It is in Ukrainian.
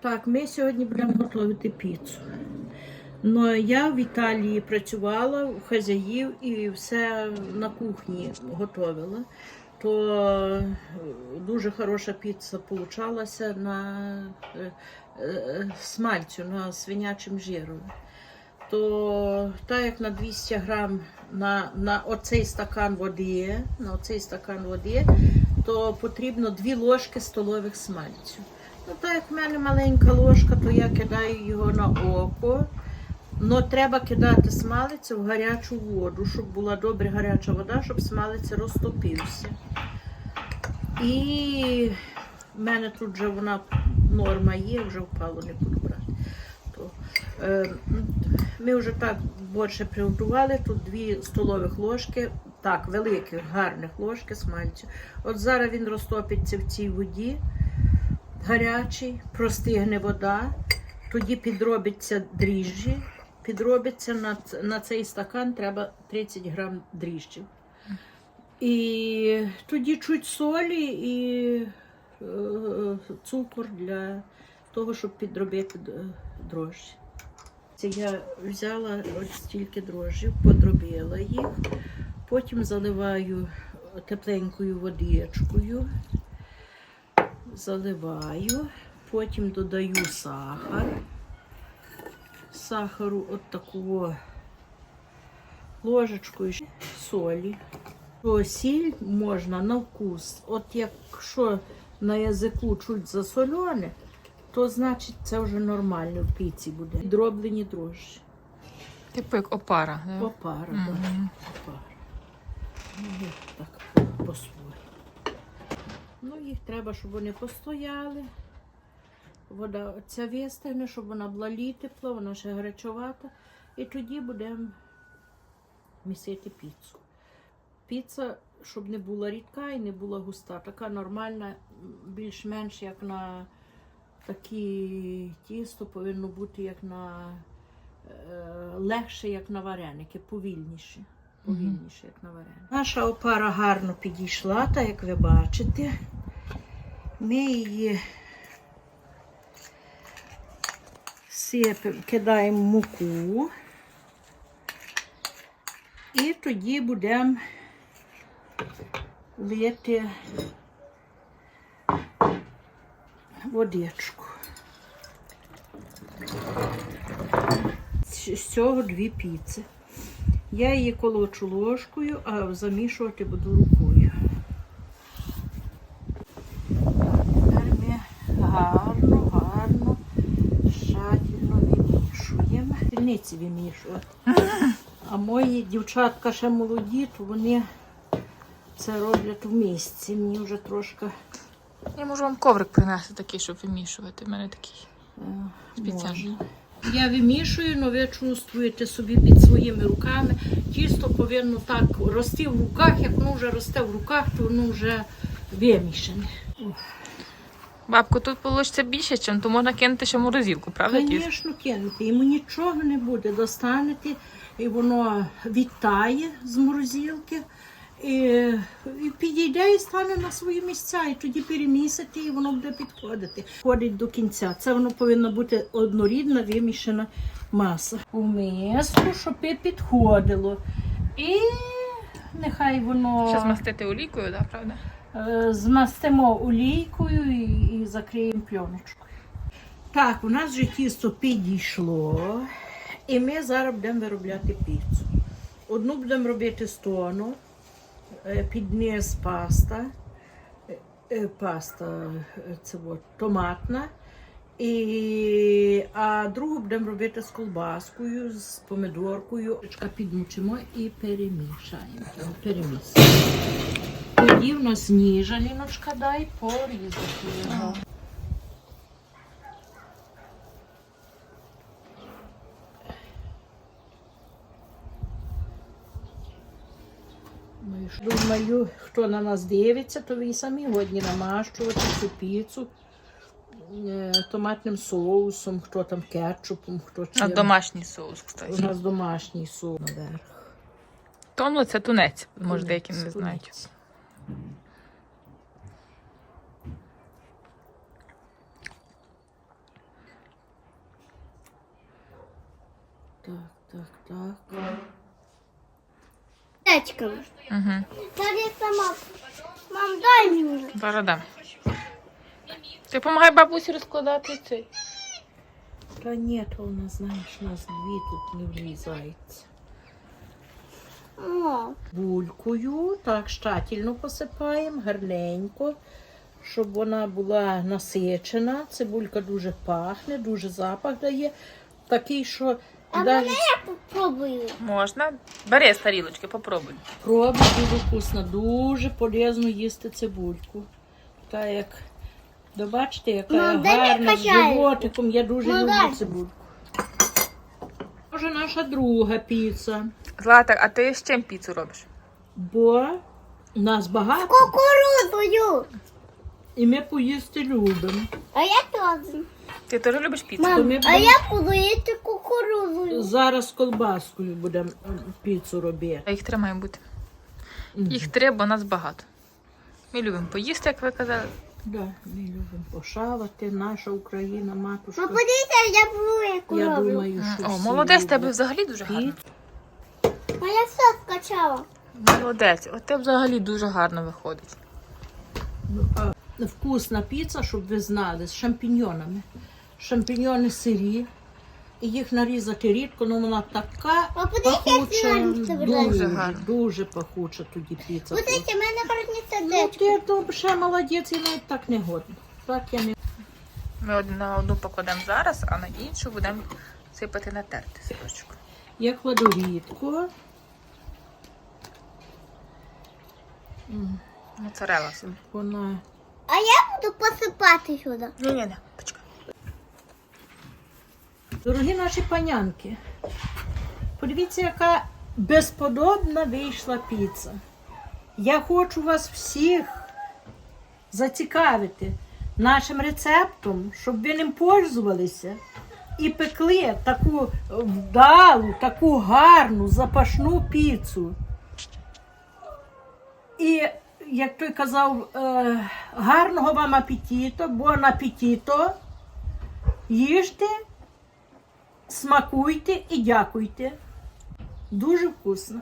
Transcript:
Так, ми сьогодні будемо готувати піцу. Ну, я в Італії працювала у хазяїв і все на кухні готувала. То е, дуже хороша піца получалася на е, е, смальцю, на свинячим жиром. То так як на 200 грам на, на оцей стакан води, на оцей стакан води, то потрібно 2 ложки столових смальцю. Ну, так як в мене маленька ложка, то я кидаю його на око. Но треба кидати смалець в гарячу воду, щоб була добре гаряча вода, щоб смалець розтопився. І в мене тут вже вона норма є, вже впало, не буду брати. То, е, ми вже так більше приготували. Тут дві столових ложки, так, великих, гарних ложки смальцю. От зараз він розтопиться в цій воді гарячий, простигне вода, тоді підробиться дріжджі. Підробиться на, на цей стакан треба 30 грам дріжджів. І тоді чуть солі і е, цукор для того, щоб підробити д- дрожжі. Це я взяла ось стільки дрожжів, подробила їх, потім заливаю тепленькою водичкою заливаю, потім додаю сахар. Сахару от таку ложечкою солі. То сіль можна на вкус. От якщо на язику чуть засолене, то значить це вже нормально в піці буде. Дроблені дрожжі. Типу як опара. да? Опара, Мгм. так. Опара. Ну, так треба, щоб вони постояли. Вода ця вистигне, щоб вона була літепла, вона ще гарячовата. І тоді будемо місити піцу. Піца, щоб не була рідка і не була густа. Така нормальна, більш-менш як на такі тісто повинно бути як на е, легше, як на вареники, повільніше. Повільніше, як на вареники. Наша опара гарно підійшла, так як ви бачите. Ми її сипемо, кидаємо муку. І тоді будемо лити водичку. З цього дві піци. Я її колочу ложкою, а замішувати буду рукою. Тепер ми гарно, гарно, тщательно вимішуємо. Сильниці вимішувати. А мої дівчатка ще молоді, то вони це роблять в місці. Мені вже трошки Я можу вам коврик принести такий, щоб вимішувати. У мене такий. е, Спеціально. Я вимішую, але ви чувствуєте собі під своїми руками. Тісто повинно так рости в руках, як воно вже росте в руках, то воно вже вимішане. Бабко, тут вийде більше, чим, то можна кинути ще в морозилку, правда? Звісно, кинути. Йому нічого не буде. Достанете, і воно відтає з морозилки. І, і підійде і стане на свої місця, і тоді перемісити, і воно буде підходити. Ходить до кінця. Це воно повинна бути однорідна вимішана маса. У миску, щоб і підходило. І нехай воно Ще змастити олійкою, да, правда? Е, змастимо олійкою і, і закриємо пленочкою. Так, у нас вже тісто підійшло, і ми зараз будемо виробляти піцу. Одну будемо робити з тону, е, під низ паста, е, паста це от, томатна. І, а другу будемо робити з колбаскою, з помидоркою. Трішки Підмучимо і перемішаємо. Перемішаємо. Тоді в нас ніжа, Ліночка, дай порізати його. Ну, Думаю, хто на нас дивиться, то ви самі годні намащувати цю піцу е, томатним соусом, хто там кетчупом, хто А домашній соус, У нас домашній соус наверх. Томло це тунець, може деякі не знають. Так, так, так. Тачком. Мам, дай мне. Зараз дам. Ти помагай бабусі розкладати цей. Да нет, то у нас, знаєш, у нас дві тут не влізається. О, Булькою, так, щательно посипаємо, гарненько, щоб вона була насичена. Цибулька дуже пахне, дуже запах дає. Такий, що а навіть мене я попробую. Можна. Бери з тарілочки, попробуй. пробуй дуже вкусно, дуже полезно їсти цибульку. Така як, бачите, яка Ну, дай мені гарна з животиком. Я дуже Ну, люблю дай. цибульку. Може наша друга піца, Злата, а ти з чим піцу робиш? бо нас багато Кукурудзою. і ми поїсти любимо. А я теж. Ти теж любиш піцу? Мам, ми а будемо- я буду їсти кукурудзою. Зараз з колбаскою будемо піцу робити. А їх три має бути. Їх три, бо нас багато. Ми любимо поїсти, як ви казали. Да, ми любимо пошавати, наша Україна, матушка. Ну, подивіться, я буду Я роблю. думаю, що О, всі молодець, люблять тебе взагалі дуже гарно. Моя все скачала. Молодець, от тебе взагалі дуже гарно виходить. Ну, а Вкусна піца, щоб ви знали, з шампіньонами. Шампіньони сирі. І їх нарізати рідко, але вона така А подивіться, як пахуча, це дуже, Дуже гарно. дуже пахуча тоді піца. Подивіться, в мене гарні Ну, сердечко. ти то ще молодець, і навіть так не годно. Так я не Ми одну на одну покладемо зараз, а на іншу будемо сипати на терти сирочок. Я кладу рідко. М, Моцарела собі. Вона А я буду посипати сюди. Ні, ні, ні, почекай. Дорогі наші панянки, подивіться, яка безподобна вийшла піца. Я хочу вас всіх зацікавити нашим рецептом, щоб ви ним пользувалися і пекли таку вдалу, таку гарну, запашну піцу. І, як той казав, е, гарного вам апетиту, бон апетито, їжте смакуйте і дякуйте. Дуже вкусно.